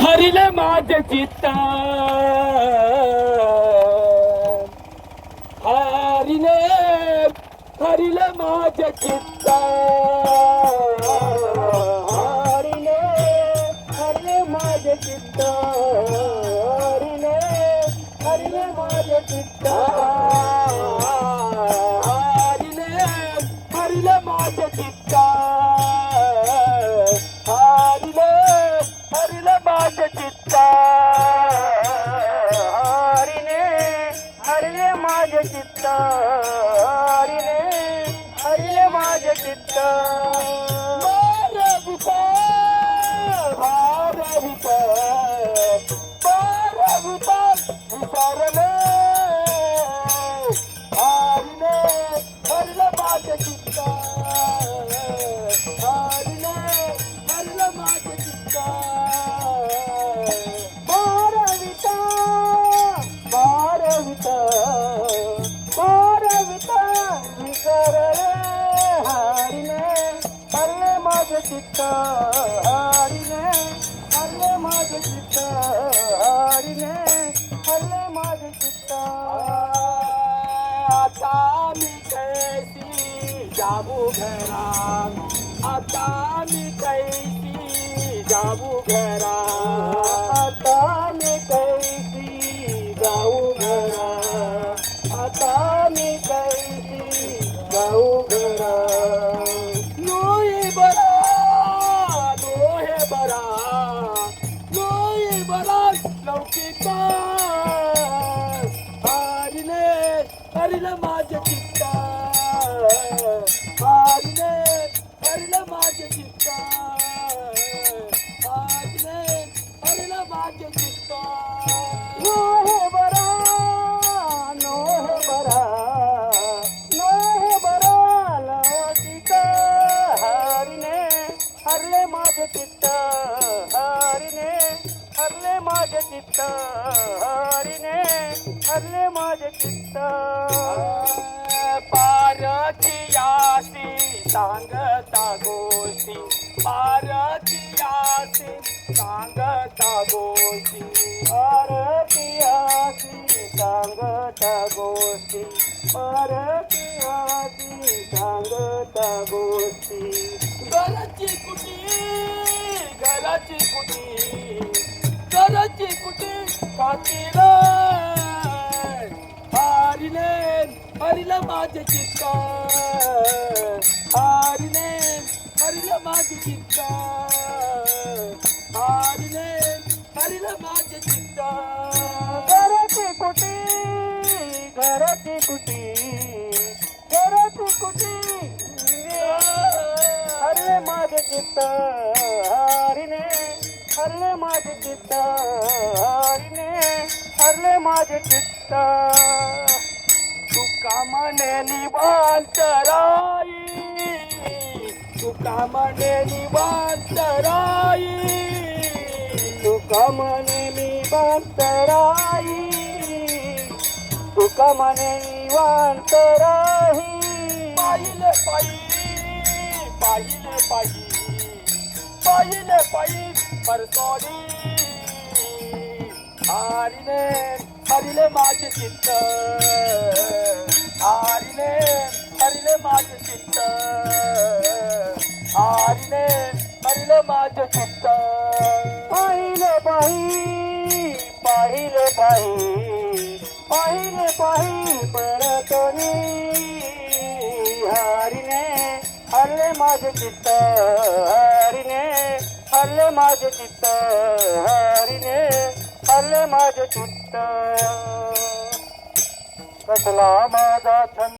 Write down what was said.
हरिले माझे चित्त हरिले हरिले माझे चित्त हरिले हरिले माझे चित्त हरिले हरिले माझे चित्त हरिले हरिले माझे चित्त माझे चित्त हरिले हरिले माझे चित्त. भारविता भारविता भारविता विसरले. चित्त हरिले हल्ले माझे चित्त हरिले हल्ले माझे चित्त आता मी कैसी जाबू घरा आता मी कैसी जाबू घरा आता मी कैसी जाऊ घरा आता मी कैसी जाऊ लौकिक हरिले चित्त हरिने हरले माझे चित्त. पारखियासी सांगता गोष्टी. पारखियासी सांगता गोष्टी. पारखियासी सांगता गोष्टी. पारखियासी सांगता गोष्टी. घराची कुटी घराची कुटी घराची कुटी कातील हरिले हरिले माझे चित्त हरिले हरिले माझे चित्त हरिले हरिले माझे चित्त घराची कुटी घराची कुटी घराची कुटी हरले माझे चित्त हरिने हरले माझे चित्त हरिने हरले माझे चित्त. तुका म्हणे निवांतराई तुका म्हणे निवांतराई तुका म्हणे निवांतराई तुका म्हणे निवांतराई पाहिले पाई पाहिले पाई पाहिले पायी परतोडी. हरिले हरिले माझे चित्त. हरिले हरिले माझे चित्त. हरिले हरिले माझे चित्त. पाहिले पाही पाहिले पाही पाहिले पाही परतोडी. माझे चित्त हरिने हरले माझे चित्त हरिने हरले माझे चित्त. कसला माझा छंद.